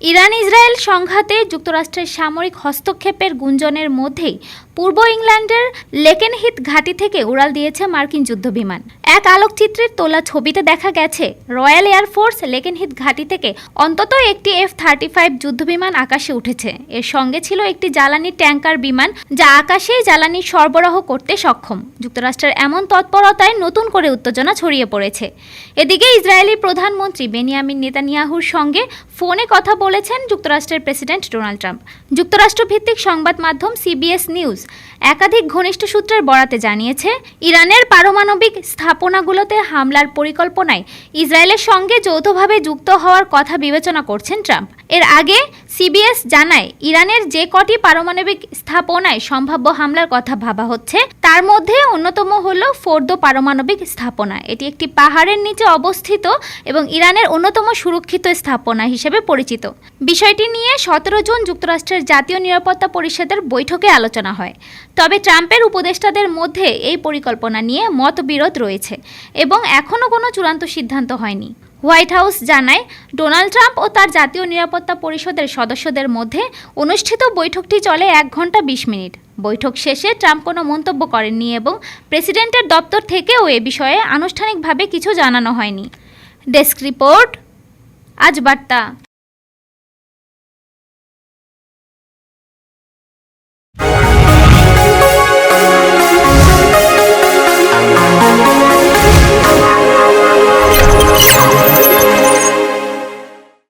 Iran Israel সংঘাতে যুক্তরাষ্ট্রের সামরিক হস্তক্ষেপের গুঞ্জনের মধ্যেই পূর্ব ইংল্যান্ডের লেকেনহিত ঘাঁটি থেকে উড়াল দিয়েছে মার্কিন যুদ্ধবিমান। এক আলোকচিত্রের তোলা ছবিতে দেখা গেছে, রয়্যাল এয়ারফোর্স লেকেনহিথ ঘাঁটি থেকে অন্তত একটি এফ থার্টি ফাইভ যুদ্ধবিমান আকাশে উঠেছে। এর সঙ্গে ছিল একটি জ্বালানি ট্যাঙ্কার বিমান, যা আকাশেই জ্বালানি সরবরাহ করতে সক্ষম। যুক্তরাষ্ট্রের এমন তৎপরতায় নতুন করে উত্তেজনা ছড়িয়ে পড়েছে। এদিকে ইসরায়েলি প্রধানমন্ত্রী বেনিয়ামিন নেতানিয়াহুর সঙ্গে ফোনে কথা বলেছেন যুক্তরাষ্ট্রের প্রেসিডেন্ট ডোনাল্ড ট্রাম্প। যুক্তরাষ্ট্রভিত্তিক সংবাদ মাধ্যম সিবিএস নিউজ একাধিক ঘনিষ্ঠ সূত্রের বরাতে জানিয়েছে, ইরানের পারমাণবিক স্থাপনাগুলোতে হামলার পরিকল্পনায় ইসরায়েলের সঙ্গে যৌথভাবে যুক্ত হওয়ার কথা বিবেচনা করছেন ট্রাম্প। এর আগে সিবিএস জানায়, ইরানের যে কটি পারমাণবিক স্থাপনায় সম্ভাব্য হামলার কথা ভাবা হচ্ছে, তার মধ্যে অন্যতম হল ফোর্দো পারমাণবিক স্থাপনা। এটি একটি পাহাড়ের নিচে অবস্থিত এবং ইরানের অন্যতম সুরক্ষিত স্থাপনা হিসেবে পরিচিত। বিষয়টি নিয়ে সতেরো জুন যুক্তরাষ্ট্রের জাতীয় নিরাপত্তা পরিষদের বৈঠকে আলোচনা হয়। তবে ট্রাম্পের উপদেষ্টাদের মধ্যে এই পরিকল্পনা নিয়ে মতবিরোধ রয়েছে। এবং এখনও কোনো চূড়ান্ত সিদ্ধান্ত হয়নি। হোয়াইট হাউস জানায়, ডোনাল্ড ট্রাম্প ও তার জাতীয় নিরাপত্তা পরিষদের সদস্যদের মধ্যে অনুষ্ঠিত বৈঠকটি চলে এক ঘণ্টা বিশ মিনিট। বৈঠক শেষে ট্রাম্প কোনো মন্তব্য করেননি এবং প্রেসিডেন্টের দপ্তর থেকেও এ বিষয়ে আনুষ্ঠানিকভাবে কিছু জানানো হয়নি। ডেস্ক রিপোর্ট, আজ বার্তা।